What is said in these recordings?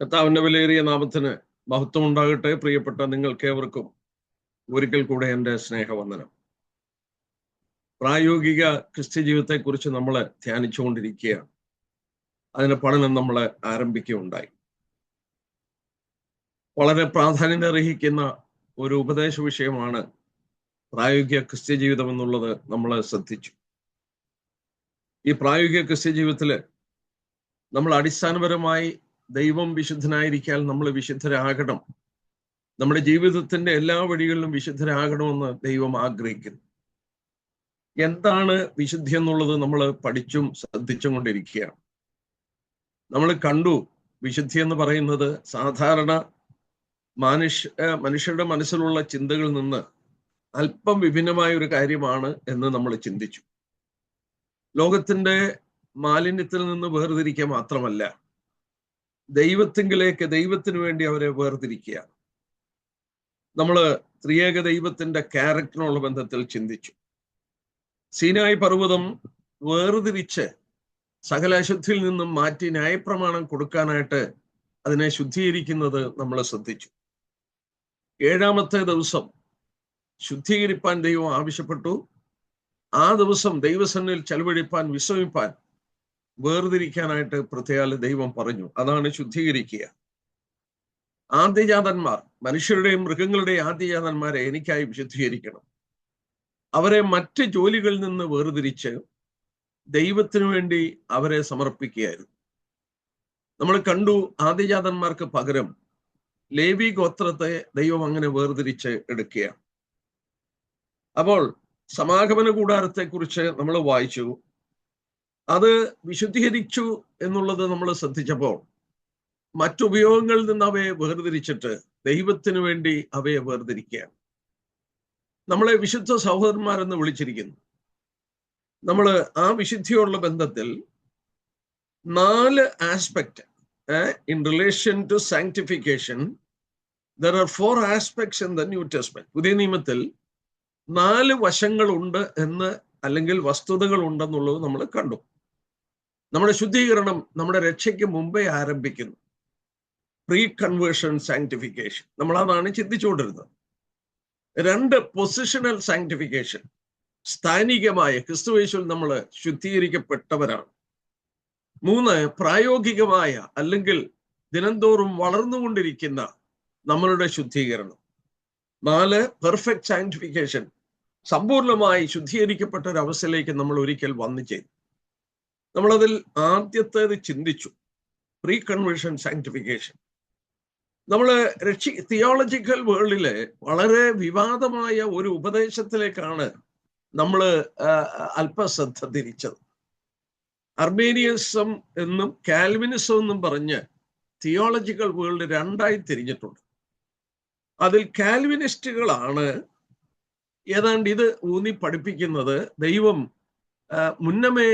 കർത്താവിന്റെ വിലയേറിയ നാമത്തിന് മഹത്വം ഉണ്ടാകട്ടെ പ്രിയപ്പെട്ട നിങ്ങൾക്കേവർക്കും ഒരിക്കൽ കൂടെ എന്റെ സ്നേഹവന്ദനം. പ്രായോഗിക ക്രിസ്ത്യ ജീവിതത്തെക്കുറിച്ച് നമ്മൾ ധ്യാനിച്ചുകൊണ്ടിരിക്കുകയാണ്. അതിന്റെ പഠനം നമ്മൾ ആരംഭിക്കുകയുണ്ടായി. വളരെ പ്രാധാന്യം അർഹിക്കുന്ന ഒരു ഉപദേശ വിഷയമാണ് പ്രായോഗിക ക്രിസ്ത്യ ജീവിതം എന്നുള്ളത് നമ്മൾ ശ്രദ്ധിച്ചു. ഈ പ്രായോഗിക ക്രിസ്ത്യ ജീവിതത്തിൽ നമ്മൾ അടിസ്ഥാനപരമായി ദൈവം വിശുദ്ധനായിരിക്കാൽ നമ്മൾ വിശുദ്ധരാകണം. നമ്മുടെ ജീവിതത്തിന്റെ എല്ലാ വഴികളിലും വിശുദ്ധരാകണമെന്ന് ദൈവം ആഗ്രഹിക്കുന്നു. എന്താണ് വിശുദ്ധി എന്നുള്ളത് നമ്മൾ പഠിച്ചും ശ്രദ്ധിച്ചും കൊണ്ടിരിക്കുകയാണ്. നമ്മൾ കണ്ടു വിശുദ്ധി എന്ന് പറയുന്നത് സാധാരണ മനുഷ്യ മനുഷ്യരുടെ മനസ്സിലുള്ള ചിന്തകളിൽ നിന്ന് അല്പം വിഭിന്നമായ ഒരു കാര്യമാണ് എന്ന് നമ്മൾ ചിന്തിച്ചു. ലോകത്തിന്റെ മാലിന്യത്തിൽ നിന്ന് വേർതിരിക്കുക മാത്രമല്ല ദൈവത്തിങ്കിലേക്ക് ദൈവത്തിന് വേണ്ടി അവരെ വേർതിരിക്കുകയാണ്. നമ്മൾ ത്രിയേക ദൈവത്തിന്റെ ക്യാരക്ടറിനുള്ള ബന്ധത്തിൽ ചിന്തിച്ചു. സീനായി പർവതം വേർതിരിച്ച് സകല അശുദ്ധിയിൽ നിന്നും മാറ്റി ന്യായപ്രമാണം കൊടുക്കാനായിട്ട് അതിനെ ശുദ്ധീകരിക്കുന്നത് നമ്മൾ ശ്രദ്ധിച്ചു. ഏഴാമത്തെ ദിവസം ശുദ്ധീകരിപ്പാൻ ദൈവം ആവശ്യപ്പെട്ടു. ആ ദിവസം ദൈവസന്നിൽ ചെലവഴിപ്പാൻ വിശ്രമിപ്പാൻ വേർതിരിക്കാനായിട്ട് പ്രത്യേക ദൈവം പറഞ്ഞു. അതാണ് ശുദ്ധീകരിക്കുക. ആദ്യജാതന്മാർ മനുഷ്യരുടെയും മൃഗങ്ങളുടെയും ആദ്യജാതന്മാരെ എനിക്കായി വിശുദ്ധീകരിക്കണം. അവരെ മറ്റ് ജോലികളിൽ നിന്ന് വേർതിരിച്ച് ദൈവത്തിനു വേണ്ടി അവരെ സമർപ്പിക്കുകയായിരുന്നു. നമ്മൾ കണ്ടു ആദ്യജാതന്മാർക്ക് പകരം ലേവി ഗോത്രത്തെ ദൈവം അങ്ങനെ വേർതിരിച്ച് എടുക്കുകയാണ്. അപ്പോൾ സമാഗമന കൂടാരത്തെ കുറിച്ച് നമ്മൾ വായിച്ചു. അത് വിശുദ്ധീകരിച്ചു എന്നുള്ളത് നമ്മൾ ശ്രദ്ധിച്ചപ്പോൾ മറ്റുപയോഗങ്ങളിൽ നിന്ന് അവയെ വേർതിരിച്ചിട്ട് ദൈവത്തിന് വേണ്ടി അവയെ വേർതിരിക്കുകയാണ്. നമ്മളെ വിശുദ്ധ സഹോദരന്മാരെന്ന് വിളിച്ചിരിക്കുന്നു. നമ്മൾ ആ വിശുദ്ധിയോടുള്ള ബന്ധത്തിൽ നാല് aspect in relation to sanctification there are four aspects in the New Testament പുതിയ നിയമത്തിൽ നാല് വശങ്ങളുണ്ട് എന്ന് അല്ലെങ്കിൽ വസ്തുതകൾ ഉണ്ടെന്നുള്ളത് നമ്മൾ കണ്ടു. നമ്മുടെ ശുദ്ധീകരണം നമ്മുടെ രക്ഷയ്ക്ക് മുമ്പേ ആരംഭിക്കുന്നു. പ്രീ കൺവേർഷൻ സയന്റിഫിക്കേഷൻ നമ്മൾ അതാണ് ചിന്തിച്ചുകൊണ്ടിരുന്നത്. രണ്ട് പൊസിഷണൽ സയന്റിഫിക്കേഷൻ സ്ഥാനികമായ ക്രിസ്തുവേശുവിൽ നമ്മൾ ശുദ്ധീകരിക്കപ്പെട്ടവരാണ്. മൂന്ന് പ്രായോഗികമായ അല്ലെങ്കിൽ ദിനംതോറും വളർന്നുകൊണ്ടിരിക്കുന്ന നമ്മളുടെ ശുദ്ധീകരണം. നാല് പെർഫെക്റ്റ് സയന്റിഫിക്കേഷൻ സമ്പൂർണമായി ശുദ്ധീകരിക്കപ്പെട്ട ഒരു അവസ്ഥയിലേക്ക് നമ്മൾ ഒരിക്കൽ വന്നു ചെയ്തു നമ്മളതിൽ ആദ്യത്തേത് ചിന്തിച്ചു. പ്രീ കൺവേർഷൻ സയന്റിഫിക്കേഷൻ നമ്മൾ രക്ഷി തിയോളജിക്കൽ വേൾഡിലെ വളരെ വിവാദമായ ഒരു ഉപദേശത്തിലേക്കാണ് നമ്മൾ അല്പശ്രദ്ധ തിരിച്ചത്. അർമേനിയസം എന്നും കാൽവിനിസം എന്നും പറഞ്ഞ് തിയോളജിക്കൽ വേൾഡ് രണ്ടായി തിരിഞ്ഞിട്ടുണ്ട്. അതിൽ കാൽവിനിസ്റ്റുകളാണ് ഏതാണ്ട് ഇത് ഊന്നി പഠിപ്പിക്കുന്നത് ദൈവം മുന്നമേ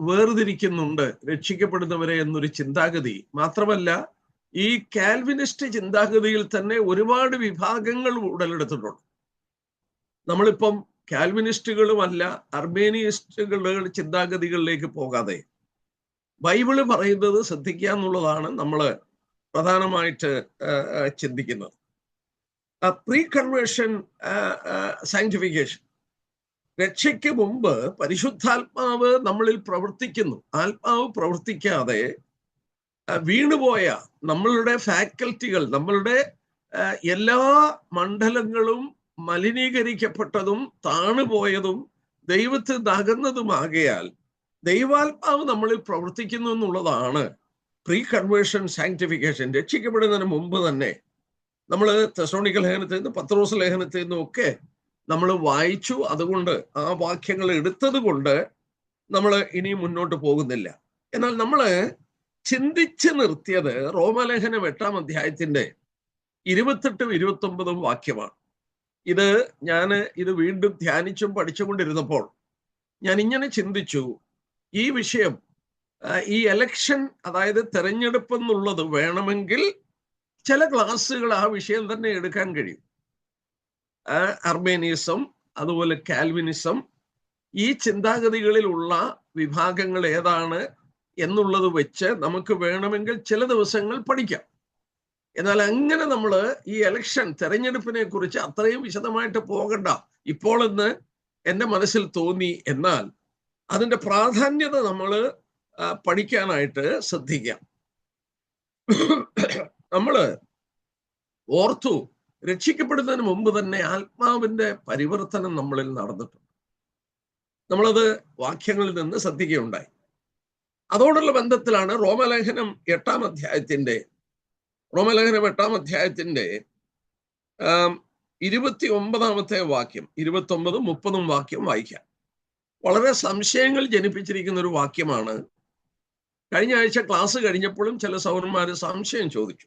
വേർതിരിക്കുന്നുണ്ട് രക്ഷിക്കപ്പെടുന്നവരെ എന്നൊരു ചിന്താഗതി. മാത്രമല്ല ഈ കാൽവിനിസ്റ്റ് ചിന്താഗതിയിൽ തന്നെ ഒരുപാട് വിഭാഗങ്ങൾ ഉടലെടുത്തിട്ടുണ്ട്. നമ്മളിപ്പം കാൽവിനിസ്റ്റുകളുമല്ല അർമേനിയസ്റ്റുകളുടെ ചിന്താഗതികളിലേക്ക് പോകാതെ. ബൈബിൾ പറയുന്നത് ശ്രദ്ധിക്കുക എന്നുള്ളതാണ് നമ്മൾ പ്രധാനമായിട്ട് ചിന്തിക്കുന്നത്. പ്രീ കൺവേർഷൻ സയന്റിഫിക്കേഷൻ രക്ഷയ്ക്ക് മുമ്പ് പരിശുദ്ധാത്മാവ് നമ്മളിൽ പ്രവർത്തിക്കുന്നു. ആത്മാവ് പ്രവർത്തിക്കാതെ വീണുപോയ നമ്മളുടെ ഫാക്കൽറ്റികൾ നമ്മളുടെ എല്ലാ മണ്ഡലങ്ങളും മലിനീകരിക്കപ്പെട്ടതും താണുപോയതും ദൈവത്തിൽ നകുന്നതുമാകയാൽ ദൈവാത്മാവ് നമ്മളിൽ പ്രവർത്തിക്കുന്നു എന്നുള്ളതാണ് പ്രീ കൺവേർഷൻ സാങ്ക്ടിഫിക്കേഷൻ രക്ഷിക്കപ്പെടുന്നതിന് മുമ്പ് തന്നെ നമ്മൾ തെസോണിക്കൽ ലേഖനത്തിൽ നിന്ന് പത്രോസ് ലേഖനത്തിൽ നിന്നും ഒക്കെ നമ്മൾ വായിച്ചു അതുകൊണ്ട് ആ വാക്യങ്ങൾ എടുത്തത് കൊണ്ട് നമ്മൾ ഇനി മുന്നോട്ട് പോകുന്നില്ല. എന്നാൽ നമ്മൾ ചിന്തിച്ച് നിർത്തിയത് റോമലേഖനം എട്ടാം അധ്യായത്തിന്റെ ഇരുപത്തെട്ടും ഇരുപത്തി ഒമ്പതും വാക്യമാണ്. ഇത് ഞാൻ ഇത് വീണ്ടും ധ്യാനിച്ചും പഠിച്ചുകൊണ്ടിരുന്നപ്പോൾ ഞാൻ ഇങ്ങനെ ചിന്തിച്ചു ഈ വിഷയം ഈ എലക്ഷൻ അതായത് തെരഞ്ഞെടുപ്പ് എന്നുള്ളത് വേണമെങ്കിൽ ചില ക്ലാസ്സുകൾ ആ വിഷയം തന്നെ എടുക്കാൻ കഴിയും. അർമേനിയസം അതുപോലെ കാൽവിനിസം ഈ ചിന്താഗതികളിലുള്ള വിഭാഗങ്ങൾ ഏതാണ് എന്നുള്ളത് വെച്ച് നമുക്ക് വേണമെങ്കിൽ ചില ദിവസങ്ങൾ പഠിക്കാം. എന്നാൽ അങ്ങനെ നമ്മൾ ഈ എലക്ഷൻ തെരഞ്ഞെടുപ്പിനെ കുറിച്ച് അത്രയും വിശദമായിട്ട് പോകണ്ട. ഇപ്പോൾ എന്ന് എന്റെ മനസ്സിൽ തോന്നി എന്നാൽ അതിന്റെ പ്രാധാന്യത നമ്മൾ പഠിക്കാനായിട്ട് ശ്രദ്ധിക്കാം. നമ്മൾ ഓർത്തു രക്ഷിക്കപ്പെടുന്നതിന് മുമ്പ് തന്നെ ആത്മാവിന്റെ പരിവർത്തനം നമ്മളിൽ നടന്നിട്ടുണ്ട്. നമ്മളത് വാക്യങ്ങളിൽ നിന്ന് ശ്രദ്ധിക്കുകയുണ്ടായി. അതോടുള്ള ബന്ധത്തിലാണ് റോമലേഖനം എട്ടാം അധ്യായത്തിന്റെ റോമലേഖനം എട്ടാം അധ്യായത്തിന്റെ ഇരുപത്തി ഒമ്പതാമത്തെ വാക്യം ഇരുപത്തി ഒമ്പതും മുപ്പതും വാക്യം വായിക്കാം. വളരെ സംശയങ്ങൾ ജനിപ്പിച്ചിരിക്കുന്ന ഒരു വാക്യമാണ്. കഴിഞ്ഞ ആഴ്ച ക്ലാസ് കഴിഞ്ഞപ്പോഴും ചില സൗരന്മാര് സംശയം ചോദിച്ചു.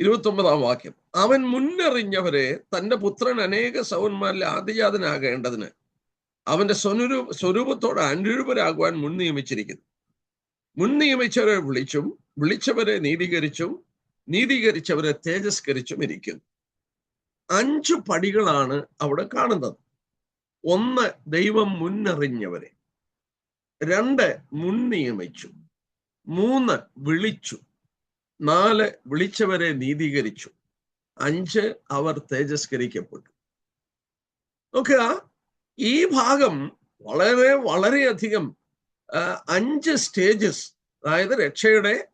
ഇരുപത്തി ഒമ്പതാം വാക്യം. അവൻ മുന്നറിഞ്ഞവരെ തന്റെ പുത്രൻ അനേക സൗന്മാരിൽ ആദിജാതനാകേണ്ടതിന് അവന്റെ സ്വനുരൂ സ്വരൂപത്തോട് അനുരൂപരാകുവാൻ മുൻ നിയമിച്ചിരിക്കുന്നു. മുൻ നിയമിച്ചവരെ വിളിച്ചും വിളിച്ചവരെ നീതീകരിച്ചും നീതീകരിച്ചവരെ തേജസ്കരിച്ചും ഇരിക്കുന്നു. അഞ്ചു പടികളാണ് അവിടെ കാണുന്നത്. ഒന്ന് ദൈവം മുന്നറിഞ്ഞവരെ. രണ്ട് മുൻ നിയമിച്ചു. മൂന്ന് വിളിച്ചു. നാല് വിളിച്ചവരെ നീതീകരിച്ചു. അഞ്ച് അവർ തേജസ്കരിക്കപ്പെട്ടു. നോക്കുക ഈ ഭാഗം വളരെ വളരെയധികം അഞ്ച് സ്റ്റേജസ് അതായത് രക്ഷയുടെ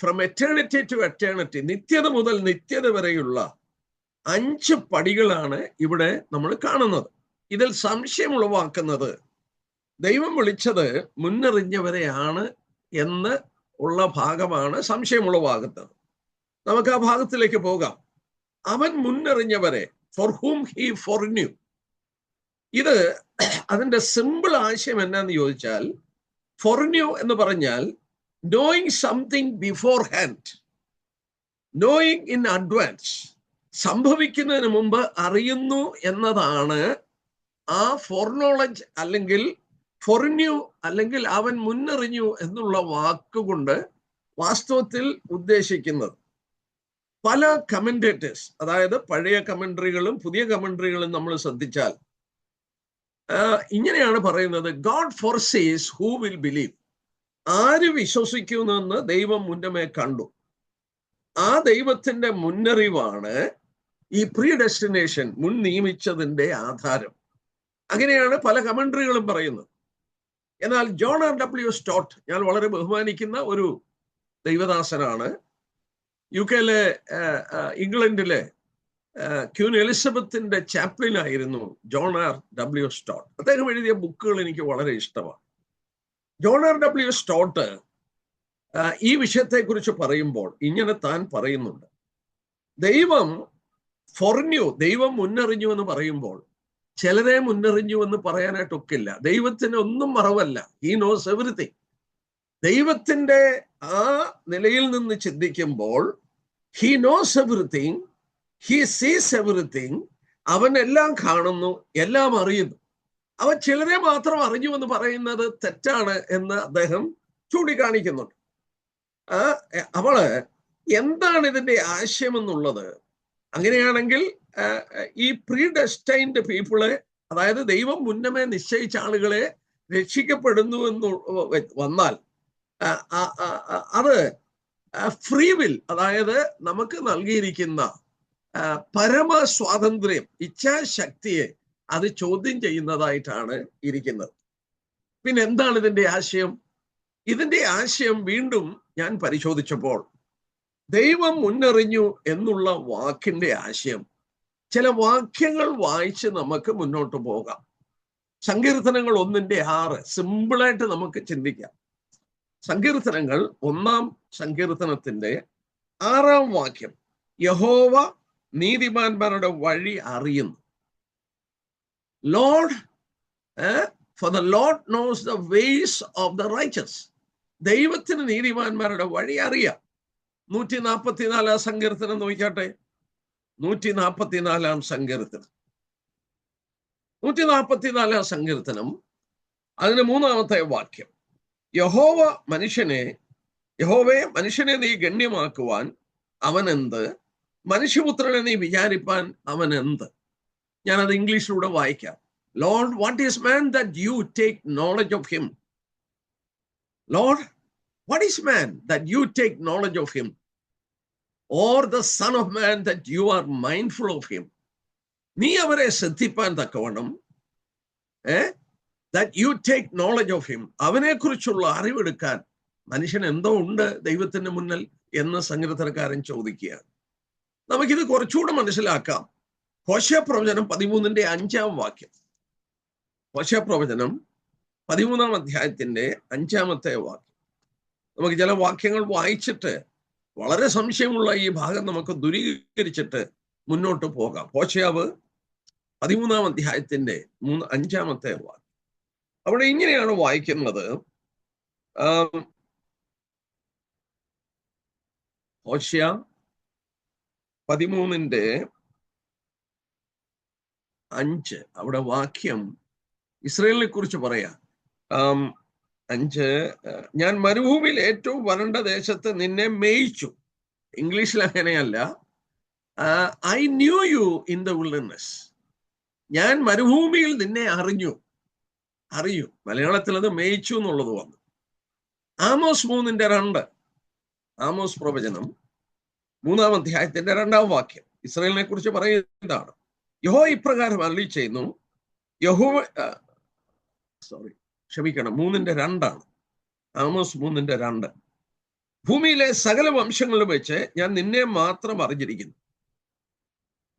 ഫ്രം എറ്റേണിറ്റി ടു എറ്റേണിറ്റി നിത്യത മുതൽ നിത്യത വരെയുള്ള അഞ്ച് പടികളാണ് ഇവിടെ നമ്മൾ കാണുന്നത്. ഇതിൽ സംശയം ഉളവാക്കുന്നത് ദൈവം വിളിച്ചത് മുന്നറിഞ്ഞവരെയാണ് എന്ന് ഉള്ള ഭാഗമാണ് സംശയം ഭാഗത്ത്. നമുക്ക് ആ ഭാഗത്തിലേക്ക് പോകാം. അവൻ മുന്നറിഞ്ഞവരെ for whom he foreknew ഇത് അതിന്റെ സിമ്പിൾ ആശയം എന്നാന്ന് ചോദിച്ചാൽ ഫോർ ന്യൂ എന്ന് പറഞ്ഞാൽ knowing something beforehand knowing in advance സംഭവിക്കുന്നതിന് മുമ്പ് അറിയുന്നു എന്നതാണ് ആ ഫോർനോളജ് അല്ലെങ്കിൽ ഫൊറിന്യൂ അല്ലെങ്കിൽ അവൻ മുന്നറിഞ്ഞു എന്നുള്ള വാക്കുകൊണ്ട് വാസ്തവത്തിൽ ഉദ്ദേശിക്കുന്നത്. പല കമന്റേറ്റേഴ്സ് അതായത് പഴയ കമന്ററികളും പുതിയ കമന്ററികളും നമ്മൾ ശ്രദ്ധിച്ചാൽ ഇങ്ങനെയാണ് പറയുന്നത് God foresees who will believe ആര് വിശ്വസിക്കുന്നെന്ന് ദൈവം മുന്നമേ കണ്ടു. ആ ദൈവത്തിന്റെ മുന്നറിവാണ് ഈ പ്രീ ഡെസ്റ്റിനേഷൻ മുൻ നിയമിച്ചതിന്റെ ആധാരം. അങ്ങനെയാണ് പല കമന്ററികളും പറയുന്നത്. എന്നാൽ ജോൺ ആർ ഡബ്ല്യു സ്റ്റോട്ട് ഞാൻ വളരെ ബഹുമാനിക്കുന്ന ഒരു ദൈവദാസനാണ്. യു കെയിലെ ഇംഗ്ലണ്ടിലെ ക്യൂൻ എലിസബത്തിന്റെ ചാപ്ലിൻ ആയിരുന്നു ജോൺ ആർ ഡബ്ല്യു സ്റ്റോട്ട്. അദ്ദേഹം എഴുതിയ ബുക്കുകൾ എനിക്ക് വളരെ ഇഷ്ടമാണ്. ജോൺ ആർ ഡബ്ല്യു സ്റ്റോട്ട് ഈ വിഷയത്തെക്കുറിച്ച് പറയുമ്പോൾ ഇങ്ങനെ താൻ പറയുന്നുണ്ട്. ദൈവം ഫൊറിഞ്ഞു ദൈവം മുന്നറിഞ്ഞു എന്ന് പറയുമ്പോൾ ചിലരെ മുന്നറിഞ്ഞു എന്ന് പറയാനായിട്ട് ഒക്കില്ല ദൈവത്തിന് ഒന്നും മറവല്ല. ഈ നോസ് എവറിത്തിങ് ദൈവത്തിന്റെ ആ നിലയിൽ നിന്ന് ചിന്തിക്കുമ്പോൾ he knows everything he sees everything അവൻ എല്ലാം കാണുന്നു എല്ലാം അറിയുന്നു. അവൻ ചിലരെ മാത്രം അറിഞ്ഞു എന്ന് പറയുന്നത് തെറ്റാണ് എന്ന് അദ്ദേഹം ചൂണ്ടിക്കാണിക്കുന്നുണ്ട്. ആ അവൾ എന്താണ് ഇതിന്റെ ആശയം എന്നുള്ളത്? അങ്ങനെയാണെങ്കിൽ ഈ പ്രീ ഡെസ്റ്റൈൻഡ് പീപ്പിളെ അതായത് ദൈവം മുന്നമേ നിശ്ചയിച്ച ആളുകളെ രക്ഷിക്കപ്പെടുന്നു എന്ന് വന്നാൽ അത് ഫ്രീ വിൽ അതായത് നമുക്ക് നൽകിയിരിക്കുന്ന പരമ സ്വാതന്ത്ര്യം ഇച്ഛാശക്തിയെ അത് ചോദ്യം ചെയ്യുന്നതായിട്ടാണ് ഇരിക്കുന്നത്. പിന്നെ എന്താണ് ഇതിന്റെ ആശയം? ഇതിന്റെ ആശയം വീണ്ടും ഞാൻ പരിശോധിച്ചപ്പോൾ ദൈവം മുന്നറിഞ്ഞു എന്നുള്ള വാക്കിന്റെ ആശയം. ചില വാക്യങ്ങൾ വായിച്ച് നമുക്ക് മുന്നോട്ട് പോകാം. സങ്കീർത്തനങ്ങൾ ഒന്നിന്റെ ആറ് സിമ്പിളായിട്ട് നമുക്ക് ചിന്തിക്കാം. സങ്കീർത്തനങ്ങൾ ഒന്നാം സങ്കീർത്തനത്തിന്റെ ആറാം വാക്യം. യഹോവ നീതിമാന്മാരുടെ വഴി അറിയുന്നു. Lord for the Lord knows the ways of the righteous ദൈവത്തിന് നീതിമാന്മാരുടെ വഴി അറിയാം. നൂറ്റി നാൽപ്പത്തിനാലാം സങ്കീർത്തനം നോക്കിയാട്ടെ? നൂറ്റി നാൽപ്പത്തിനാലാം സങ്കീർത്തനം. നൂറ്റി നാൽപ്പത്തിനാലാം സങ്കീർത്തനം അതിന് മൂന്നാമത്തെ വാക്യം. യഹോവ മനുഷ്യനെ യഹോവയെ മനുഷ്യനെ നീ ഗണ്യമാക്കുവാൻ അവനെന്ത്? മനുഷ്യപുത്രനെ നീ വിചാരിപ്പാൻ അവനെന്ത്? ഞാനത് ഇംഗ്ലീഷിലൂടെ വായിക്കാം. Lord what is man that you take knowledge of him Lord what is man that you take knowledge of him? Or the son of man that you are mindful of him നീ അവരെ ശ്രദ്ധിപ്പാൻ തക്കവണ്ണം ഏ? That you take knowledge of him അവനെക്കുറിച്ചുള്ള അറിവെടുക്കാൻ മനുഷ്യൻ എന്തോ ഉണ്ട് ദൈവത്തിന്റെ മുന്നിൽ എന്ന് സങ്കീർത്തനക്കാരൻ ചോദിക്കുക നമുക്കിത് കുറച്ചുകൂടെ മനസ്സിലാക്കാം. ഹോശപ്രവചനം പതിമൂന്നിന്റെ അഞ്ചാം വാക്യം. ഹോശപ്രവചനം പതിമൂന്നാം അധ്യായത്തിന്റെ അഞ്ചാമത്തെ വാക്യം. നമുക്ക് ചില വാക്യങ്ങൾ വായിച്ചിട്ട് വളരെ സംശയമുള്ള ഈ ഭാഗം നമുക്ക് ദുരീകരിച്ചിട്ട് മുന്നോട്ട് പോകാം. ഹോഷയാവ് പതിമൂന്നാം അധ്യായത്തിന്റെ മൂന്ന് അഞ്ചാമത്തെ വാക്യം. അവിടെ ഇങ്ങനെയാണ് വായിക്കുന്നത്. ഹോഷ്യ പതിമൂന്നിന്റെ അഞ്ച്. അവിടെ വാക്യം ഇസ്രയേലിനെ കുറിച്ച് പറയാം അഞ്ച് ഞാൻ മരുഭൂമിയിൽ ഏറ്റവും വരണ്ട ദേശത്ത് നിന്നെ മേയിച്ചു. ഇംഗ്ലീഷിൽ അങ്ങനെയല്ല. I knew you in the wilderness ഞാൻ മരുഭൂമിയിൽ നിന്നെ അറിഞ്ഞു. അറിയൂ മലയാളത്തിൽ അത് മേയിച്ചു എന്നുള്ളത് വന്നു. ആമോസ് മൂന്നിന്റെ രണ്ട്. ആമോസ് പ്രവചനം മൂന്നാം അധ്യായത്തിന്റെ രണ്ടാം വാക്യം. ഇസ്രയേലിനെ കുറിച്ച് പറയുന്നതാണ് യഹോ ഇപ്രകാരം അരളി ചെയ്യുന്നു യഹോ സോറി ക്ഷമിക്കണം. മൂന്നിന്റെ രണ്ടാണ്. ആമോസ് മൂന്നിന്റെ രണ്ട്. ഭൂമിയിലെ സകല വംശങ്ങളിലും വെച്ച് ഞാൻ നിന്നെ മാത്രം അറിഞ്ഞിരിക്കുന്നു.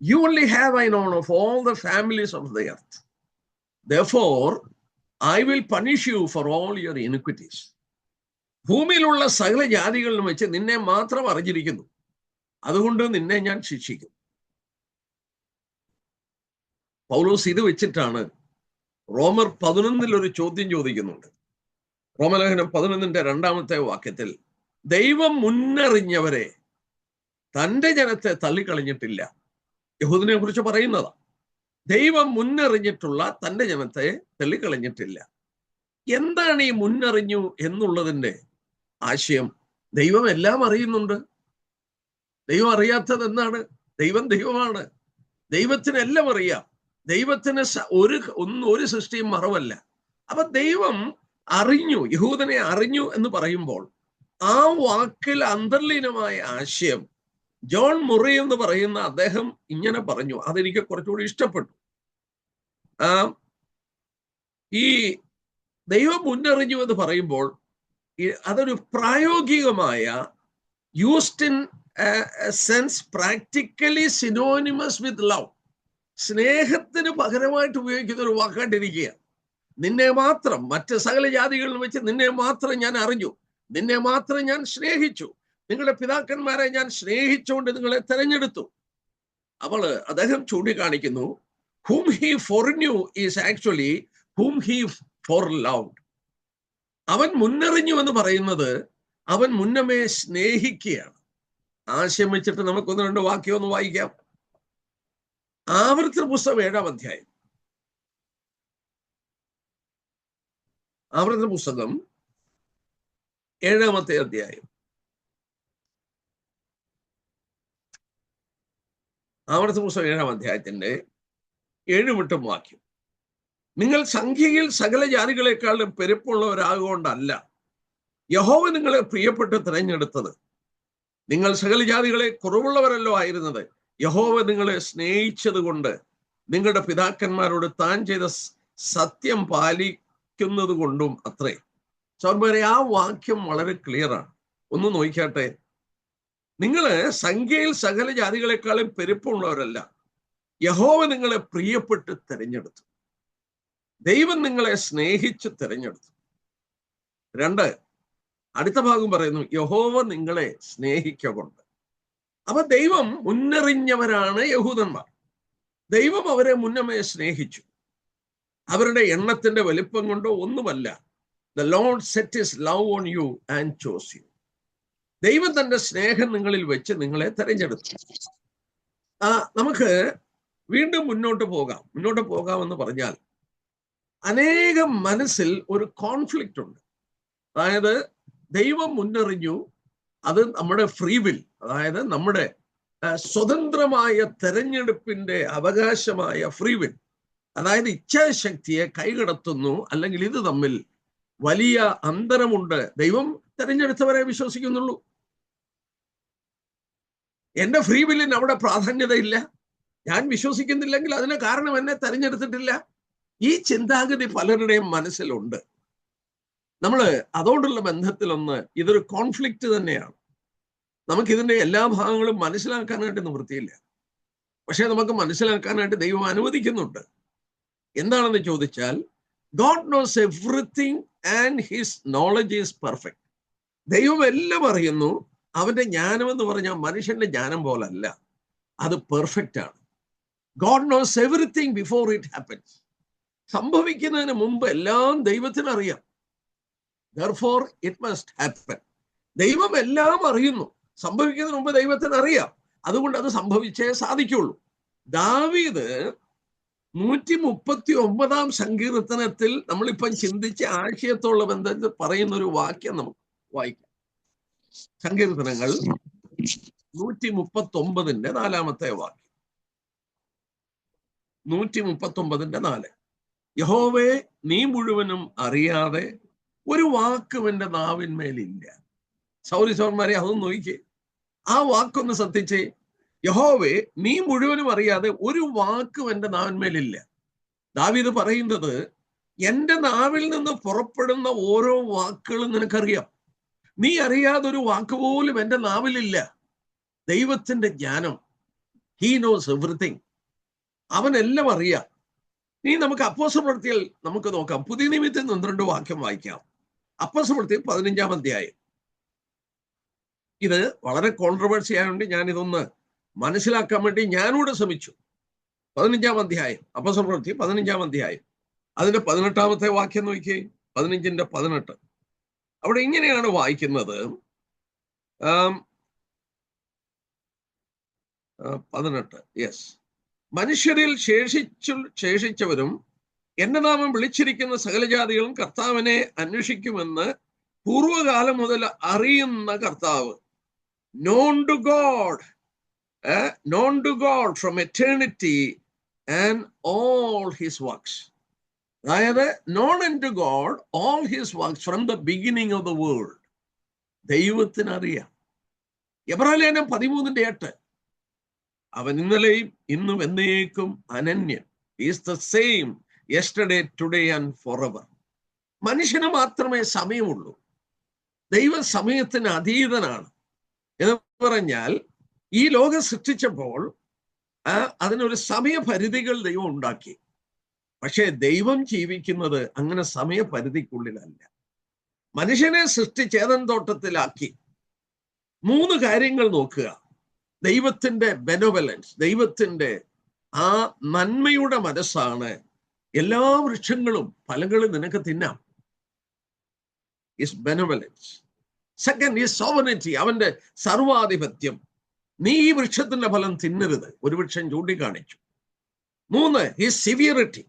You only have I known of all the families of the earth therefore I will punish you for all your iniquities ഭൂമിയിലുള്ള സകല ജാതികളിലും വെച്ച് നിന്നെ മാത്രം അറിഞ്ഞിരിക്കുന്നു. അതുകൊണ്ട് നിന്നെ ഞാൻ ശിക്ഷിക്കും. പൗലോസ് ഇത് വെച്ചിട്ടാണ് റോമർ പതിനൊന്നിൽ ഒരു ചോദ്യം ചോദിക്കുന്നുണ്ട്. റോമലേഖനം പതിനൊന്നിന്റെ രണ്ടാമത്തെ വാക്യത്തിൽ ദൈവം മുന്നറിഞ്ഞവരെ തന്റെ ജനത്തെ തള്ളിക്കളഞ്ഞിട്ടില്ല. യഹൂദിനെ കുറിച്ച് പറയുന്നതാ. ദൈവം മുന്നറിഞ്ഞിട്ടുള്ള തന്റെ ജനത്തെ തള്ളിക്കളഞ്ഞിട്ടില്ല. എന്താണ് ഈ മുന്നറിഞ്ഞു എന്നുള്ളതിന്റെ ആശയം? ദൈവം എല്ലാം അറിയുന്നുണ്ട്. ദൈവം അറിയാത്തത് എന്താണ് ദൈവം ദൈവമാണ്. ദൈവത്തിനെല്ലാം അറിയാം. ദൈവത്തിന് ഒരു ഒന്നും ഒരു സൃഷ്ടിയും മറവല്ല. അപ്പൊ ദൈവം അറിഞ്ഞു യഹൂദനെ അറിഞ്ഞു എന്ന് പറയുമ്പോൾ ആ വാക്കിൽ അന്തർലീനമായ ആശയം ജോൺ മുറി എന്ന് പറയുന്ന അദ്ദേഹം ഇങ്ങനെ പറഞ്ഞു. അതെനിക്ക് കുറച്ചുകൂടി ഇഷ്ടപ്പെട്ടു. ആ ഈ ദൈവം മുന്നറിഞ്ഞു എന്ന് പറയുമ്പോൾ അതൊരു പ്രായോഗികമായ used in sense practically synonymous with love. സ്നേഹത്തിന് പകരമായിട്ട് ഉപയോഗിക്കുന്ന ഒരു വാക്കായിട്ടിരിക്കുക നിന്നെ മാത്രം മറ്റ് സകല ജാതികളിൽ വെച്ച് നിന്നെ മാത്രം ഞാൻ അറിഞ്ഞു. നിന്നെ മാത്രം ഞാൻ സ്നേഹിച്ചു. നിങ്ങളുടെ പിതാക്കന്മാരെ ഞാൻ സ്നേഹിച്ചുകൊണ്ട് നിങ്ങളെ തെരഞ്ഞെടുത്തു. അവൾ അദ്ദേഹം ചൂണ്ടിക്കാണിക്കുന്നു whom he foreknew is actually whom he foreloved അവൻ മുന്നറിഞ്ഞു എന്ന് പറയുന്നത് അവൻ മുന്നമേ സ്നേഹിക്കുകയാണ്. ആശയം വെച്ചിട്ട് നമുക്കൊന്ന് രണ്ട് വാക്യം ഒന്ന് വായിക്കാം. ആവർത്തന പുസ്തകം ഏഴാം അധ്യായം. ആവർത്തന പുസ്തകം ഏഴാമത്തെ അധ്യായം. ആവർത്തന പുസ്തകം ഏഴാം അധ്യായത്തിന്റെ ഏഴുമിട്ടും വാക്യം. നിങ്ങൾ സംഖ്യയിൽ സകല ജാതികളെക്കാളും പെരുപ്പുള്ളവരാകൊണ്ടല്ല യഹോവ നിങ്ങളെ പ്രിയപ്പെട്ട് തിരഞ്ഞെടുത്തത്. നിങ്ങൾ സകല ജാതികളെ കുറവുള്ളവരല്ലോ ആയിരുന്നത്. യഹോവ നിങ്ങളെ സ്നേഹിച്ചത് കൊണ്ട് നിങ്ങളുടെ പിതാക്കന്മാരോട് താൻ ചെയ്ത സത്യം പാലിക്കുന്നത് കൊണ്ടും അത്രേ. സൗർമാരെ ആ വാക്യം വളരെ ക്ലിയറാണ് ഒന്ന് നോക്കിയാട്ടെ നിങ്ങൾ സംഖ്യയിൽ സകല ജാതികളെക്കാളും പെരുപ്പമുള്ളവരല്ല. യഹോവ നിങ്ങളെ പ്രിയപ്പെട്ട് തിരഞ്ഞെടുത്തു. ദൈവം നിങ്ങളെ സ്നേഹിച്ച് തിരഞ്ഞെടുത്തു. രണ്ട് അടുത്ത ഭാഗം പറയുന്നു യഹോവ നിങ്ങളെ സ്നേഹിക്കൊണ്ട് അപ്പൊ ദൈവം മുന്നറിഞ്ഞവരാണ് യഹൂദന്മാർ. ദൈവം അവരെ മുന്നമേ സ്നേഹിച്ചു. അവരുടെ എണ്ണത്തിന്റെ വലിപ്പം കൊണ്ടോ ഒന്നുമല്ല. The Lord set his love on you and chose you ദൈവം തന്റെ സ്നേഹം നിങ്ങളിൽ വെച്ച് നിങ്ങളെ തെരഞ്ഞെടുത്തു. ആ നമുക്ക് വീണ്ടും മുന്നോട്ട് പോകാം. മുന്നോട്ട് പോകാമെന്ന് പറഞ്ഞാൽ അനേകം മനസ്സിൽ ഒരു കോൺഫ്ലിക്റ്റ് ഉണ്ട്. അതായത് ദൈവം മുന്നറിഞ്ഞു അത് നമ്മുടെ ഫ്രീ വിൽ അതായത് നമ്മുടെ സ്വതന്ത്രമായ തെരഞ്ഞെടുപ്പിന്റെ അവകാശമായ ഫ്രീ വിൽ അതായത് ഇച്ഛാശക്തിയെ കൈകടത്തുന്നു അല്ലെങ്കിൽ ഇത് തമ്മിൽ വലിയ അന്തരമുണ്ട്. ദൈവം തെരഞ്ഞെടുത്തവരെ വിശ്വസിക്കുന്നുള്ളൂ. എന്റെ ഫ്രീ വില്ലിന് അവിടെ പ്രാധാന്യതയില്ല. ഞാൻ വിശ്വസിക്കുന്നില്ലെങ്കിൽ അതിന് കാരണം എന്നെ തെരഞ്ഞെടുത്തിട്ടില്ല. ഈ ചിന്താഗതി പലരുടെയും മനസ്സിലുണ്ട്. നമ്മൾ അതോടുള്ള ബന്ധത്തിലൊന്ന് ഇതൊരു കോൺഫ്ലിക്റ്റ് തന്നെയാണ്. നമുക്ക് ഇതിന്റെ എല്ലാ ഭാഗങ്ങളും മനസ്സിലാക്കാനായിട്ട് നിവൃത്തിയില്ല പക്ഷെ നമുക്ക് മനസ്സിലാക്കാനായിട്ട് ദൈവം അനുവദിക്കുന്നുണ്ട്. എന്താണെന്ന് ചോദിച്ചാൽ God knows everything and his knowledge is perfect ദൈവം എല്ലാം അറിയുന്നു. അവന്റെ ജ്ഞാനം എന്ന് പറഞ്ഞാൽ മനുഷ്യന്റെ ജ്ഞാനം പോലല്ല. അത് പെർഫെക്റ്റ് ആണ്. God knows everything before it happens സംഭവിക്കുന്നതിന് മുമ്പ് എല്ലാം ദൈവത്തിന് അറിയാം ദർഫോർ ഇറ്റ് മസ്റ്റ് ഹാപ്പൻ ദൈവം എല്ലാം അറിയുന്നു. സംഭവിക്കുന്നതിന് മുമ്പ് ദൈവത്തിന് അറിയാം. അതുകൊണ്ട് അത് സംഭവിച്ചേ സാധിക്കുള്ളൂ. ദാവീദ് നൂറ്റി മുപ്പത്തി ഒമ്പതാം സങ്കീർത്തനത്തിൽ നമ്മളിപ്പം ചിന്തിച്ച ആശയത്തോളം ബന്ധത്തിൽ പറയുന്ന ഒരു വാക്യം നമുക്ക് വായിക്കാം. സങ്കീർത്തനങ്ങൾ നൂറ്റി മുപ്പത്തി ഒമ്പതിന്റെ നാലാമത്തെ വാക്യം. നൂറ്റി മുപ്പത്തി ഒമ്പതിന്റെ നാല്. യഹോവേ നീ മുഴുവനും അറിയാതെ ഒരു വാക്കും എന്റെ നാവിന്മേലില്ല. സൗരി സൗന്മാരെ അതൊന്ന് നോക്കിക്കേ. ആ വാക്കൊന്ന് ശ്രദ്ധിച്ചേ. യഹോവേ നീ മുഴുവനും അറിയാതെ ഒരു വാക്കും എന്റെ നാവിന്മേലില്ല. ദാവീദ് പറയുന്നത് എന്റെ നാവിൽ നിന്ന് പുറപ്പെടുന്ന ഓരോ വാക്കുകളും നിനക്കറിയാം. നീ അറിയാതെ ഒരു വാക്ക് പോലും എന്റെ നാവിലില്ല. ദൈവത്തിന്റെ ജ്ഞാനം. ഹീ നോസ് എവറിത്തിങ് അവനെല്ലാം അറിയാം. നീ നമുക്ക് അപ്പോസ പ്രവൃത്തിയിൽ നമുക്ക് നോക്കാം. പുതിയ നിമിത്തം പന്ത്രണ്ട് വാക്യം വായിക്കാം. അപ്പോസ പ്രവൃത്തിയിൽ പതിനഞ്ചാം അധ്യായം. ഇത് വളരെ കോൺട്രവേഴ്സി ആയതുകൊണ്ട് ഞാൻ ഇതൊന്ന് മനസ്സിലാക്കാൻ വേണ്ടി ഞാനൂടെ ശ്രമിച്ചു. പതിനഞ്ചാം അധ്യായം പ്രവൃത്തി പതിനഞ്ചാം അധ്യായം. അതിന്റെ പതിനെട്ടാമത്തെ വാക്യം നോക്കിയേ പതിനഞ്ചിന്റെ പതിനെട്ട്. അവിടെ ഇങ്ങനെയാണ് വായിക്കുന്നത്. പതിനെട്ട്. യെസ് മനുഷ്യരിൽ ശേഷിച്ചു ശേഷിച്ചവരും എന്റെ നാമം വിളിച്ചിരിക്കുന്ന സകലജാതികളും കർത്താവിനെ അന്വേഷിക്കുമെന്ന് പൂർവകാലം മുതൽ അറിയുന്ന കർത്താവ്. Known to God known to God from eternity and all his works അതായത് known unto God all his works from the beginning of the world ദൈവത്തിന് അറിയാം എബ്രാലേനം പതിമൂന്നിന്റെ എട്ട്. അവൻ ഇന്നലെയും ഇന്നും എന്നേക്കും അനന്യൻ. Is the same yesterday today and forever മനുഷ്യന് മാത്രമേ സമയമുള്ളൂ. ദൈവ സമയത്തിന് അതീതനാണ്. എന്ന് പറഞ്ഞാൽ ഈ ലോകം സൃഷ്ടിച്ചപ്പോൾ അതിനൊരു സമയപരിധികൾ ദൈവം ഉണ്ടാക്കി. പക്ഷേ ദൈവം ജീവിക്കുന്നത് അങ്ങനെ സമയപരിധിക്കുള്ളിലല്ല. മനുഷ്യനെ സൃഷ്ടിച്ചേതൻ തോട്ടത്തിലാക്കി. മൂന്ന് കാര്യങ്ങൾ നോക്കുക. ദൈവത്തിന്റെ ബെനോവലൻസ് ദൈവത്തിന്റെ ആ നന്മയുടെ മനസ്സാണ് എല്ലാ വൃക്ഷങ്ങളും ഫലങ്ങളും നിനക്ക് തിന്നാം. Is benevolence second is sovereignty അവന്റെ സർവാധിപത്യം. നീ ഈ വൃക്ഷത്തിന്റെ ഫലം തിന്നരുത്. ഒരു വൃക്ഷം ചൂണ്ടിക്കാണിച്ചു. മൂന്ന് ഈ സിവിയറിറ്റി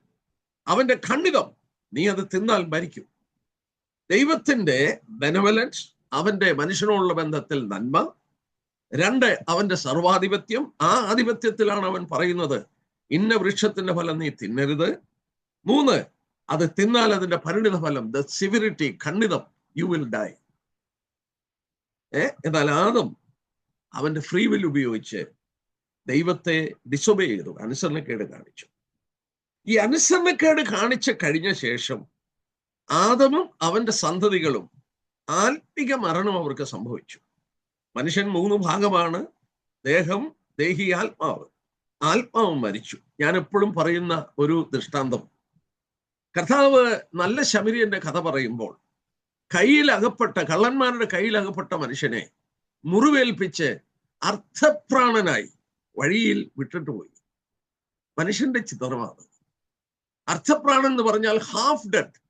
അവന്റെ ഖണ്ഡിതം നീ അത് തിന്നാൽ മരിക്കും. ദൈവത്തിന്റെ ബെനവലൻസ് അവന്റെ മനുഷ്യനോടുള്ള ബന്ധത്തിൽ നന്മ. രണ്ട് അവന്റെ സർവാധിപത്യം. ആ ആധിപത്യത്തിലാണ് അവൻ പറയുന്നത് ഇന്ന വൃക്ഷത്തിന്റെ ഫലം നീ തിന്നരുത്. മൂന്ന് അത് തിന്നാൽ അതിന്റെ പരിണിത ഫലം ദ സിവിരിറ്റി ഖണ്ഡിതം യു വിൽ ഡൈ ഏ? എന്നാൽ ആദം അവന്റെ ഫ്രീ വിൽ ഉപയോഗിച്ച് ദൈവത്തെ ഡിസൊബേ ചെയ്തു അനുസരണക്കേട് കാണിച്ചു. ഈ അനുസരണക്കേട് കാണിച്ച കഴിഞ്ഞ ശേഷം ആദമും അവന്റെ സന്തതികളും ആത്മിക മരണം അവർക്ക് സംഭവിച്ചു. മനുഷ്യൻ മൂന്ന് ഭാഗമാണ് ദേഹം ദേഹി ആത്മാവ്. ആത്മാവ് മരിച്ചു. ഞാൻ എപ്പോഴും പറയുന്ന ഒരു ദൃഷ്ടാന്തം കർത്താവ് നല്ല ശബരിയന്റെ കഥ പറയുമ്പോൾ കയ്യിൽ അകപ്പെട്ട കള്ളന്മാരുടെ കയ്യിൽ അകപ്പെട്ട മനുഷ്യനെ മുറിവേൽപ്പിച്ച് അർത്ഥപ്രാണനായി വഴിയിൽ വിട്ടിട്ട് പോയി. മനുഷ്യന്റെ ചിത്രമാണ് അർത്ഥപ്രാണൻ എന്ന് പറഞ്ഞാൽ ഹാഫ് ഡെഡ്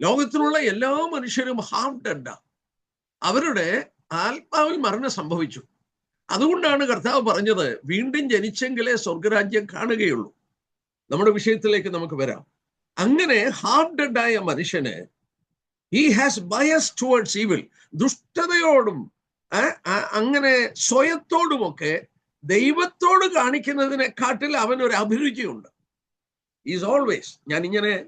ലോകത്തിലുള്ള എല്ലാ മനുഷ്യരും ഹാഫ് ഡെഡാ അവരുടെ ആത്മാവിൽ മരണം സംഭവിച്ചു. അതുകൊണ്ടാണ് കർത്താവ് പറഞ്ഞത് വീണ്ടും ജനിച്ചെങ്കിലേ സ്വർഗരാജ്യം കാണുകയുള്ളൂ. നമ്മുടെ വിഷയത്തിലേക്ക് നമുക്ക് വരാം. അങ്ങനെ ഹാർഡഡ് ആയ മനുഷ്യന് ഈ ഹാസ് ബയസ് ടുവേർഡ്സ് ഈവിൽ ദുഷ്ടതയോടും അങ്ങനെ സ്വയത്തോടുമൊക്കെ ദൈവത്തോട് കാണിക്കുന്നതിനെ കാണിക്കുന്നതിനെക്കാട്ടിൽ അവനൊരു അഭിരുചിയുണ്ട്. ഈസ് ഓൾവേസ് ഞാൻ ഇങ്ങനെ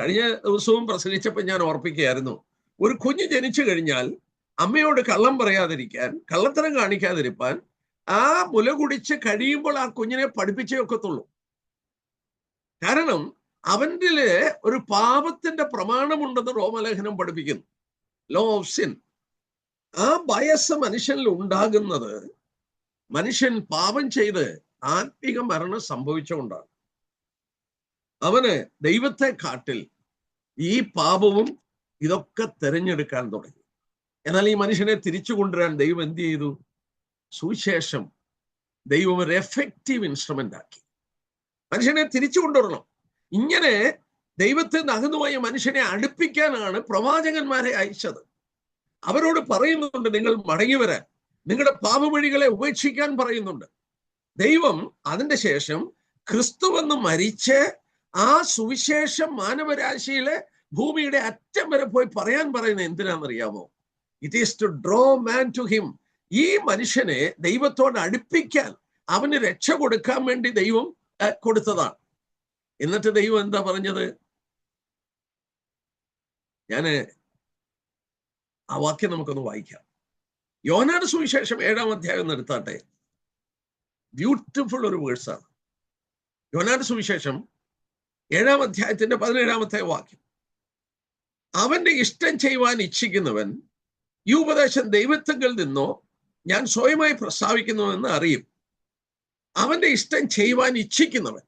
കഴിഞ്ഞ ദിവസവും പ്രസംഗിച്ചപ്പോൾ ഞാൻ ഓർപ്പിക്കുകയായിരുന്നു. ഒരു കുഞ്ഞ് ജനിച്ചു കഴിഞ്ഞാൽ അമ്മയോട് കള്ളം പറയാതിരിക്കാൻ കള്ളത്തരം കാണിക്കാതിരിക്കാൻ ആ മുല കുടിച്ച് കഴിയുമ്പോൾ ആ കുഞ്ഞിനെ പഠിപ്പിച്ചേ ഒക്കത്തുള്ളൂ. കാരണം അവന്റെ ഒരു പാപത്തിന്റെ പ്രമാണമുണ്ടെന്ന് റോമലേഖനം പഠിപ്പിക്കുന്നു. ലോ ഓഫ് സിൻ ആ ബയസ് മനുഷ്യനിൽ ഉണ്ടാകുന്നത് മനുഷ്യൻ പാപം ചെയ്ത് ആത്മീക മരണം സംഭവിച്ചുകൊണ്ടാണ്. അവന് ദൈവത്തെ കാട്ടിൽ ഈ പാപവും ഇതൊക്കെ തിരഞ്ഞെടുക്കാൻ തുടങ്ങി. എന്നാൽ ഈ മനുഷ്യനെ തിരിച്ചു കൊണ്ടുവരാൻ ദൈവം എന്ത് ചെയ്തു? സുവിശേഷം ദൈവം ഒരു എഫക്റ്റീവ് ഇൻസ്ട്രുമെന്റ് ആക്കി. മനുഷ്യനെ തിരിച്ചു കൊണ്ടുവരണം. ഇങ്ങനെ ദൈവത്തെ നിന്ന് മനുഷ്യനെ അടുപ്പിക്കാനാണ് പ്രവാചകന്മാരെ അയച്ചത്. അവരോട് പറയുന്നുണ്ട് നിങ്ങൾ മടങ്ങി വരാൻ. നിങ്ങളുടെ പാപവഴികളെ ഉപേക്ഷിക്കാൻ പറയുന്നുണ്ട്. ദൈവം അതിന്റെ ശേഷം ക്രിസ്തുവെന്ന് മരിച്ച് ആ സുവിശേഷം മാനവരാശിയിലെ ഭൂമിയുടെ അറ്റം വരെ പോയി പറയാൻ പറയുന്നത് എന്തിനാണെന്നറിയാമോ? It is to draw man to him ഈ മനുഷ്യനെ ദൈവത്തോട് അടുപ്പിക്കാൻ അവന് രക്ഷ കൊടുക്കാൻ വേണ്ടി ദൈവം കൊടുത്തതാണ്. എന്നിട്ട് ദൈവം എന്താ പറഞ്ഞത്? ഞാൻ ആ വാക്യം നമുക്കൊന്ന് വായിക്കാം. യോനാട് സുവിശേഷം ഏഴാം അധ്യായം ഒന്ന് എടുത്താട്ടെ? ബ്യൂട്ടിഫുൾ ഒരു വേഴ്സാണ് യോനാട് സുവിശേഷം ഏഴാം അധ്യായത്തിന്റെ പതിനേഴാമത്തെ വാക്യം. അവന്റെ ഇഷ്ടം ചെയ്യുവാൻ ഇച്ഛിക്കുന്നവൻ ഈ ഉപദേശം ദൈവത്വങ്ങളിൽ നിന്നോ ഞാൻ സ്വയമായി പ്രസ്താവിക്കുന്നുവെന്ന് അറിയും. അവന്റെ ഇഷ്ടം ചെയ്യുവാൻ ഇച്ഛിക്കുന്നവൻ.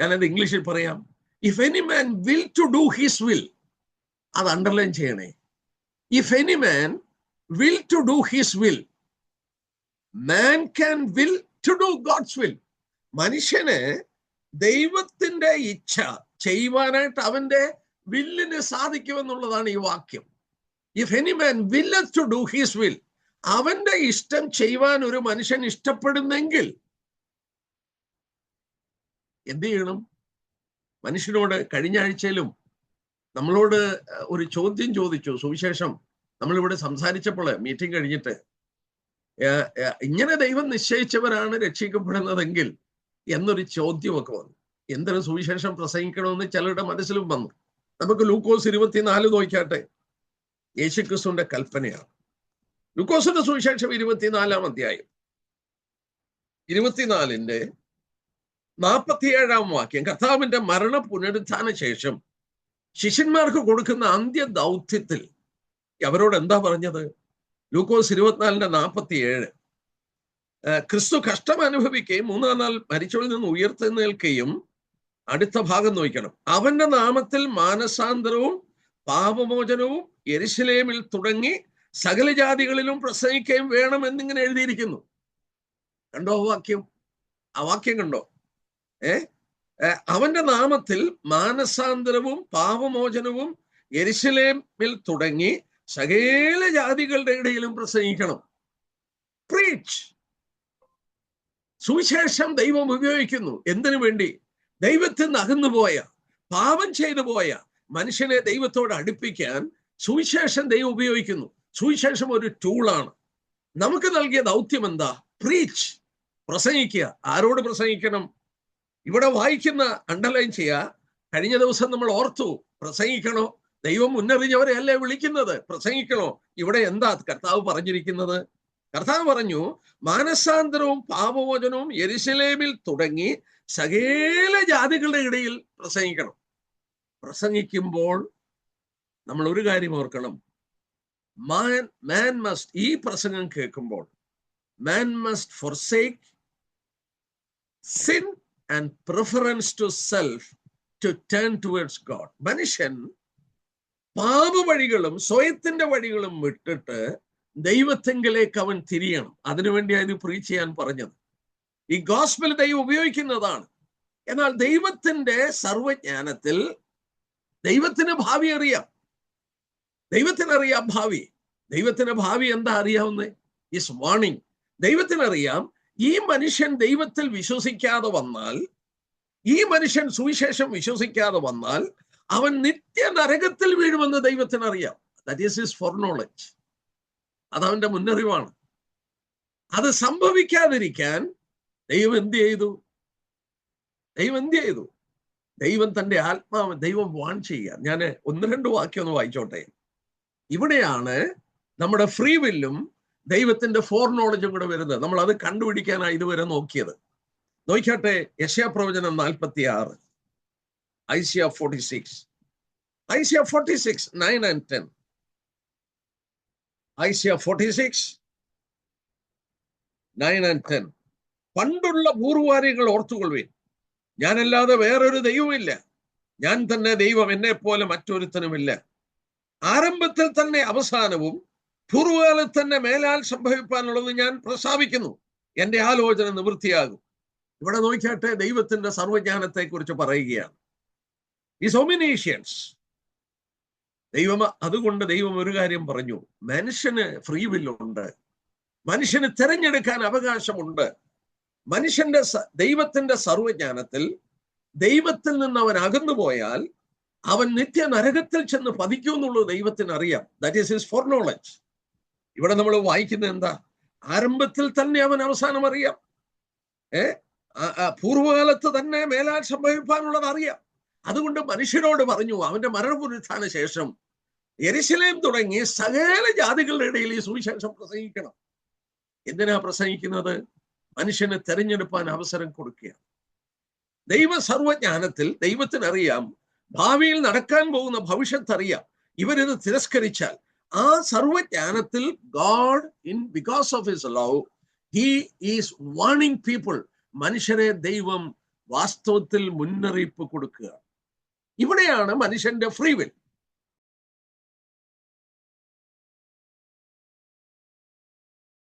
ഞാനത് ഇംഗ്ലീഷിൽ പറയാം. If any man will to do his will അത് അണ്ടർലൈൻ ചെയ്യണേ. If any man will to do his will man can will to do God's will മനുഷ്യന് ദൈവത്തിന്റെ ഇച്ഛ ചെയ്യുവാനായിട്ട് അവന്റെ വില്ലിന് സാധിക്കുമെന്നുള്ളതാണ് ഈ വാക്യം. If any man wills to do his will അവന്റെ ഇഷ്ടം ചെയ്യുവാൻ ഒരു മനുഷ്യൻ ഇഷ്ടപ്പെടുന്നെങ്കിൽ എന്ത് ചെയ്യണം? മനുഷ്യനോട് കഴിഞ്ഞ ആഴ്ചയിലും നമ്മളോട് ഒരു ചോദ്യം ചോദിച്ചു. സുവിശേഷം നമ്മളിവിടെ സംസാരിച്ചപ്പോൾ മീറ്റിംഗ് കഴിഞ്ഞിട്ട് ഇങ്ങനെ ദൈവം നിശ്ചയിച്ചവരാണ് രക്ഷിക്കപ്പെടുന്നതെങ്കിൽ എന്നൊരു ചോദ്യമൊക്കെ വന്നു. എന്തൊരു സുവിശേഷം പ്രസംഗിക്കണമെന്ന് ചിലരുടെ മനസ്സിലും വന്നു. നമുക്ക് ലൂക്കോസ് ഇരുപത്തിനാല് നോക്കാട്ടെ യേശുക്രിസ്തുവിന്റെ കൽപ്പനയാണ്. ലൂക്കോസിന്റെ സുവിശേഷം ഇരുപത്തിനാലാം അധ്യായം. ഇരുപത്തിനാലിന്റെ നാൽപ്പത്തിയേഴാം വാക്യം. കർത്താവിന്റെ മരണ പുനരുത്ഥാന ശേഷം ശിഷ്യന്മാർക്ക് കൊടുക്കുന്ന അന്ത്യ ദൗത്യത്തിൽ അവരോട് എന്താ പറഞ്ഞത്? ലൂക്കോസ് ഇരുപത്തിനാലിന്റെ നാൽപ്പത്തിയേഴ് ക്രിസ്തു കഷ്ടം അനുഭവിക്കുകയും മൂന്നാം നാൾ മരിച്ചവരിൽ നിന്ന് ഉയർത്തെഴുന്നേൽക്കുകയും അടുത്ത ഭാഗം നോക്കണം. അവന്റെ നാമത്തിൽ മാനസാന്തരവും പാപമോചനവും എരിശിലേമിൽ തുടങ്ങി സകല ജാതികളിലും പ്രസംഗിക്കുകയും വേണം എന്നിങ്ങനെ എഴുതിയിരിക്കുന്നു. കണ്ടോ വാക്യം? ആ വാക്യം കണ്ടോ? ഏ? അവന്റെ നാമത്തിൽ മാനസാന്തരവും പാപമോചനവും എരിശിലേമിൽ തുടങ്ങി സകല ജാതികളുടെ ഇടയിലും പ്രസംഗിക്കണം. പ്രീച്ച് സുവിശേഷം ദൈവം ഉപയോഗിക്കുന്നു. എന്തിനു വേണ്ടി? ദൈവത്തിൽ നിന്ന് അകന്നുപോയ പാപം ചെയ്തു പോയ മനുഷ്യനെ ദൈവത്തോട് അടുപ്പിക്കാൻ സുവിശേഷം ദൈവം ഉപയോഗിക്കുന്നു. സുവിശേഷം ഒരു ടൂളാണ് നമുക്ക് നൽകിയ ദൗത്യം എന്താ? പ്രീച്ച് പ്രസംഗിക്കുക. ആരോട് പ്രസംഗിക്കണം? ഇവിടെ വായിക്കുന്ന അണ്ടർലൈൻ ചെയ്യുക. കഴിഞ്ഞ ദിവസം നമ്മൾ ഓർത്തു പ്രസംഗിക്കണോ? ദൈവം മുന്നറിഞ്ഞവരെ അല്ലേ വിളിക്കുന്നത്? പ്രസംഗിക്കണോ? ഇവിടെ എന്താ കർത്താവ് പറഞ്ഞിരിക്കുന്നത്? കർത്താവ് പറഞ്ഞു മാനസാന്തരവും പാപമോചനവും എരിശലേമിൽ തുടങ്ങി സകല ജാതികളുടെ ഇടയിൽ പ്രസംഗിക്കണം. പ്രസംഗിക്കുമ്പോൾ നമ്മൾ ഒരു കാര്യം ഓർക്കണം. മാൻ മാൻ മസ്റ്റ് ഈ പ്രസംഗം കേൾക്കുമ്പോൾ man must forsake sin and preference to self to turn towards God. മനുഷ്യൻ പാപവഴികളും സ്വയത്തിന്റെ വഴികളും വിട്ടിട്ട് ദൈവത്തെങ്കിലേക്ക് അവൻ തിരിയണം. അതിനുവേണ്ടിയാണ് ഇത് പ്രീച്ച് ചെയ്യാൻ പറഞ്ഞത്. ഈ ഗോസ്ബൽ ദൈവം ഉപയോഗിക്കുന്നതാണ്. എന്നാൽ ദൈവത്തിന്റെ സർവജ്ഞാനത്തിൽ ദൈവത്തിന് ഭാവി അറിയാം. ദൈവത്തിനറിയാം ഭാവി. ദൈവത്തിന് ഭാവി എന്താ അറിയാവുന്നേ? ഇസ് വാണിംഗ് ദൈവത്തിനറിയാം ഈ മനുഷ്യൻ ദൈവത്തിൽ വിശ്വസിക്കാതെ വന്നാൽ ഈ മനുഷ്യൻ സുവിശേഷം വിശ്വസിക്കാതെ വന്നാൽ അവൻ നിത്യ നരകത്തിൽ വീഴുമെന്ന് ദൈവത്തിനറിയാം. That is his foreknowledge അത് അവന്റെ മുന്നറിവാണ്. അത് സംഭവിക്കാതിരിക്കാൻ ദൈവം എന്ത് ചെയ്തു? ദൈവം എന്ത് ചെയ്തു? ദൈവം തന്റെ ആത്മാവ് ദൈവം വാൺ ചെയ്യുക. ഞാൻ ഒന്ന് രണ്ട് വാക്യം ഒന്ന് വായിച്ചോട്ടെ. ഇവിടെയാണ് നമ്മുടെ ഫ്രീ വില്ലും ദൈവത്തിന്റെ ഫോർ നോളജും കൂടെ വരുന്നത്. നമ്മൾ അത് കണ്ടുപിടിക്കാനാണ് ഇതുവരെ നോക്കിയത്. നോക്കിയാട്ടെ യശയാപ്രവചനം നാൽപ്പത്തി ആറ് Isaiah forty six Isaiah forty six nine and ten Isaiah forty six nine and ten പണ്ടുള്ള പൂർവാര്യങ്ങൾ ഓർത്തുകൊള്ളുവിൻ. ഞാനല്ലാതെ വേറൊരു ദൈവമില്ല ഞാൻ തന്നെ ദൈവം എന്നെ പോലെ മറ്റൊരുത്തനുമില്ല. ആരംഭത്തിൽ തന്നെ അവസാനവും പൂർവകാലത്ത് തന്നെ മേലാൽ സംഭവിക്കാനുള്ളത് ഞാൻ പ്രസ്താവിക്കുന്നു. എന്റെ ആലോചന നിവൃത്തിയാകും. ഇവിടെ നോക്കിയാട്ടെ ദൈവത്തിന്റെ സർവജ്ഞാനത്തെ കുറിച്ച് പറയുകയാണ്. ഈ സോമിനേഷ്യൻസ് ദൈവം അതുകൊണ്ട് ദൈവം ഒരു കാര്യം പറഞ്ഞു. മനുഷ്യന് ഫ്രീ വില്ലുണ്ട് മനുഷ്യന് തിരഞ്ഞെടുക്കാൻ അവകാശമുണ്ട്. മനുഷ്യന്റെ ദൈവത്തിന്റെ സർവജ്ഞാനത്തിൽ ദൈവത്തിൽ നിന്ന് അവൻ അകന്നു പോയാൽ അവൻ നിത്യ നരകത്തിൽ ചെന്ന് പതിക്കൂ എന്നുള്ളത് ദൈവത്തിന് അറിയാം that is his foreknowledge ഇവിടെ നമ്മൾ വായിക്കുന്നത് എന്താ? ആരംഭത്തിൽ തന്നെ അവൻ അവസാനം അറിയാം. ഏ? പൂർവകാലത്ത് തന്നെ മേലാൽ സംഭവിക്കാനുള്ളത് അറിയാം. അതുകൊണ്ട് മനുഷ്യരോട് പറഞ്ഞു അവന്റെ മരണപുരുത്ഥാന ശേഷം എരിശിലേം തുടങ്ങി സകല ജാതികളുടെ ഇടയിൽ ഈ സുവിശേഷം പ്രസംഗിക്കണം. എന്തിനാ പ്രസംഗിക്കുന്നത്? മനുഷ്യന് തെരഞ്ഞെടുപ്പാൻ അവസരം കൊടുക്കുകയാണ്. ദൈവ സർവജ്ഞാനത്തിൽ ദൈവത്തിനറിയാം ഭാവിയിൽ നടക്കാൻ പോകുന്ന ഭവിഷ്യത്ത് അറിയാം ഇവരിത് തിരസ്കരിച്ചാൽ ആ സർവജ്ഞാനത്തിൽ God in because of his love he is warning people മനുഷ്യരെ ദൈവം വാസ്തവത്തിൽ മുന്നറിയിപ്പ് കൊടുക്കുക. ഇവിടെയാണ് മനുഷ്യന്റെ ഫ്രീ വിൽ